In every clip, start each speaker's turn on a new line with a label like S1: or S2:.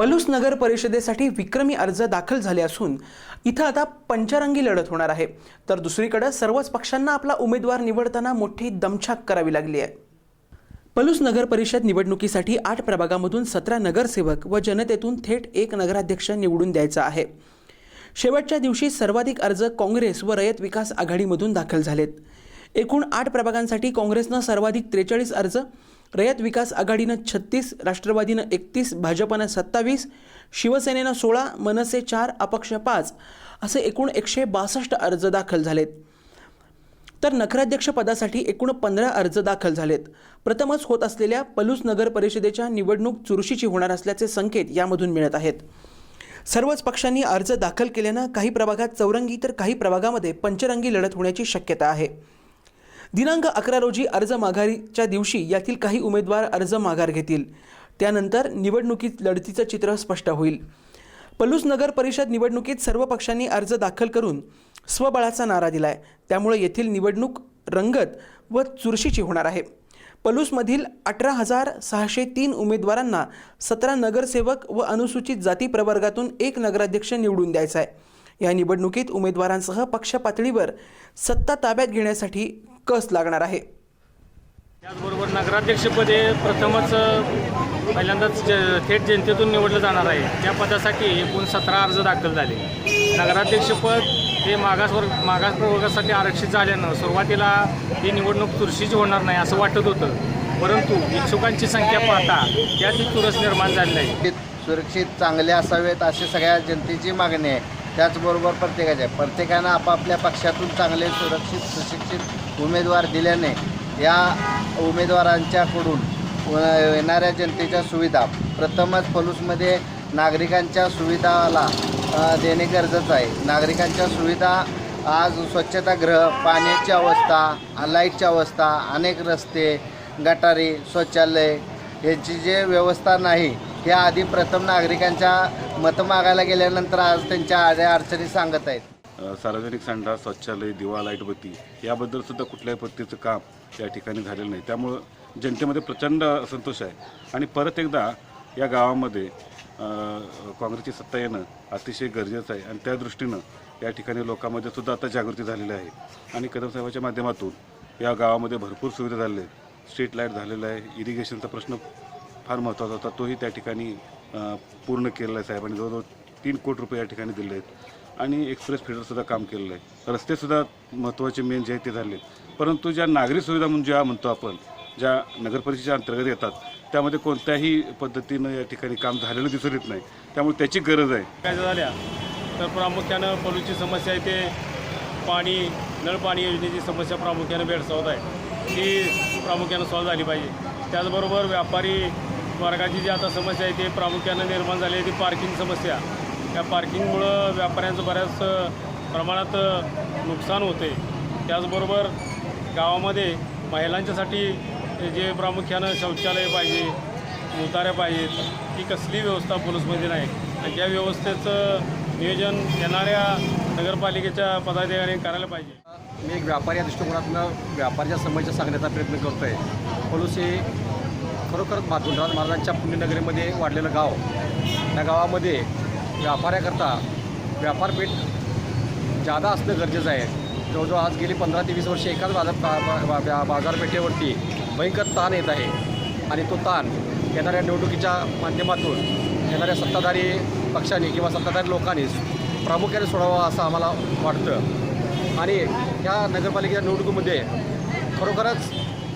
S1: पलूस नगर परिषदेसाठी विक्रमी अर्ज दाखल झाले असून इथं आता पंचरंगी लढत होणार आहे. तर दुसरीकडे सर्वच पक्षांना आपला उमेदवार निवडताना मोठी दमछाक करावी लागली आहे. पलूस नगर परिषद निवडणुकीसाठी आठ प्रभागामधून सतरा नगरसेवक व जनतेतून थेट एक नगराध्यक्ष निवडून द्यायचा आहे. शेवटच्या दिवशी सर्वाधिक अर्ज काँग्रेस व रयत विकास आघाडीमधून दाखल झालेत. एकूण आठ प्रभागांसाठी काँग्रेसनं सर्वाधिक त्रेचाळीस अर्ज रयत विकास आघाडीनं छत्तीस राष्ट्रवादीनं एकतीस भाजपनं सत्तावीस शिवसेनेनं सोळा मनसे चार अपक्ष पाच असे एकूण एकशे बासष्ट अर्ज दाखल झालेत. तर नखराध्यक्षपदासाठी एकूण पंधरा अर्ज दाखल झालेत. प्रथमच होत असलेल्या पलूस नगर परिषदेच्या निवडणूक चुरशीची होणार असल्याचे संकेत यामधून मिळत आहेत. सर्वच पक्षांनी अर्ज दाखल केल्यानं काही प्रभागात चौरंगी तर काही प्रभागामध्ये पंचरंगी लढत होण्याची शक्यता आहे. दिनांक अकरा रोजी अर्ज माघारीच्या दिवशी यातील काही उमेदवार अर्ज माघार घेतील. त्यानंतर निवडणुकीत लढतीचं चित्र स्पष्ट होईल. पलूस नगर परिषद निवडणुकीत सर्व पक्षांनी अर्ज दाखल करून स्वबळाचा नारा दिलाय. त्यामुळे येथील निवडणूक रंगत व चुरशीची होणार आहे. पलूसमधील अठरा हजार सहाशे तीन उमेदवारांना सतरा नगरसेवक व अनुसूचित जाती प्रवर्गातून एक नगराध्यक्ष निवडून द्यायचा आहे. या निवडणुकीत उमेदवारांसह पक्ष पातळीवर सत्ता ताब्यात घेण्यासाठी कस लागणार आहे?
S2: त्याचबरोबर नगराध्यक्षपदे प्रथमच पहिल्यांदाच ज- थेट जनतेतून निवडलं जाणार आहे. त्या पदासाठी एकूण सतरा अर्ज दाखल झाले. नगराध्यक्षपद हे मागासवर्ग मागास प्रवर्गासाठी आरक्षित झाल्यानं सुरुवातीला ही निवडणूक चुरशीची होणार नाही असं वाटत होतं. परंतु इच्छुकांची संख्या पाहता त्यात ही चुरस निर्माण झालेली आहे.
S3: सुरक्षित सुरक्षित चांगले असावेत अशी सगळ्या जनतेची मागणी आहे. त्याचबरोबर प्रत्येकाच्या प्रत्येकानं आपापल्या पक्षातून चांगले सुरक्षित सुशिक्षित उमेदवार दिल्याने या उमेदवारांच्याकडून व- येणाऱ्या जनतेच्या सुविधा प्रथमच पलूसमध्ये नागरिकांच्या सुविधाला देणे गरजेचं आहे. नागरिकांच्या सुविधा आज स्वच्छतागृह पाण्याची अवस्था लाईटची अवस्था अनेक रस्ते गटारी शौचालय याची जे व्यवस्था नाही या आधी प्रथम नागरिकांच्या मतं मागायला गेल्यानंतर आज त्यांच्या आड्या अडचणी सांगत आहेत.
S4: सार्वजनिक संडास शौचालय दिवा लाइट बत्ती याबद्दल सुद्धा कुठल्याही पद्धतीचं काम या ठिकाणी झालेलं नाही. त्यामुळं जनतेमध्ये प्रचंड असंतोष आहे. आणि परत एकदा या गावामध्ये काँग्रेसची सत्ता येणं अतिशय गरजेचं आहे. आणि त्या दृष्टीनं या ठिकाणी लोकांमध्ये सुद्धा आता जागृती झालेली आहे. आणि कदम साहेबाच्या माध्यमातून या गावामध्ये भरपूर सुविधा झालेल्या आहेत. स्ट्रीट लाइट झालेलं आहे. इरिगेशनचा प्रश्न फार महत्त्वाचा होता. तोही त्या ठिकाणी पूर्ण केलेला आहे साहेबांनी जवळजवळ तीन कोटी रुपये या ठिकाणी दिले आहेत. आणि एक्सप्रेस फिडरसुद्धा काम केलेलं आहे. रस्तेसुद्धा महत्त्वाचे मेन जे आहे ते झाले आहेत परंतु ज्या नागरी सुविधा म्हणून ज्या म्हणतो आपण ज्या नगरपरिषदेच्या अंतर्गत येतात त्यामध्ये कोणत्याही पद्धतीनं या ठिकाणी काम झालेलं दिसून येत नाही. त्यामुळे त्याची गरज आहे.
S2: काय झाल्या? तर प्रामुख्यानं पलूची समस्या आहे ते पाणी नळपाणी योजनेची समस्या प्रामुख्यानं भेडसावत आहे. ती प्रामुख्यानं सॉल्व झाली पाहिजे. त्याचबरोबर व्यापारी मार्गाची जी आता समस्या आहे ती प्रामुख्यानं निर्माण झाली आहे ती पार्किंग समस्या. या पार्किंगमुळं व्यापाऱ्यांचं बऱ्याच प्रमाणात नुकसान होते. त्याचबरोबर गावामध्ये महिलांच्यासाठी जे प्रामुख्यानं शौचालय पाहिजे उतार्या पाहिजेत ती कसली व्यवस्था पोलीसमध्ये नाही. आणि त्या व्यवस्थेचं नियोजन येणाऱ्या नगरपालिकेच्या पदाधिकाऱ्यांनी करायला पाहिजे.
S5: मी एक व्यापारी या दृष्टिकोनातून व्यापाऱ्याच्या समस्या सांगण्याचा प्रयत्न करतो आहे पलूस हे खरोखरच मा धुंडराज महाराजांच्या पुण्यनगरीमध्ये वाढलेलं गाव त्या गावामध्ये व्यापाऱ्याकरता व्यापारपेठ जादा असणं गरजेचं आहे. जवळजवळ आज गेली पंधरा ते वीस वर्ष एकाच बाजार बाजारपेठेवरती भयंकर ताण येत आहे. आणि तो ताण येणाऱ्या निवडणुकीच्या माध्यमातून येणाऱ्या सत्ताधारी पक्षांनी किंवा सत्ताधारी लोकांनीच प्रामुख्याने सोडावा असं आम्हाला वाटतं. आणि ह्या नगरपालिकेच्या निवडणुकीमध्ये खरोखरच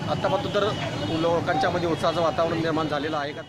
S5: आत्तापासून तर लोकांच्यामध्ये उत्साहाचं वातावरण निर्माण झालेलं आहे. का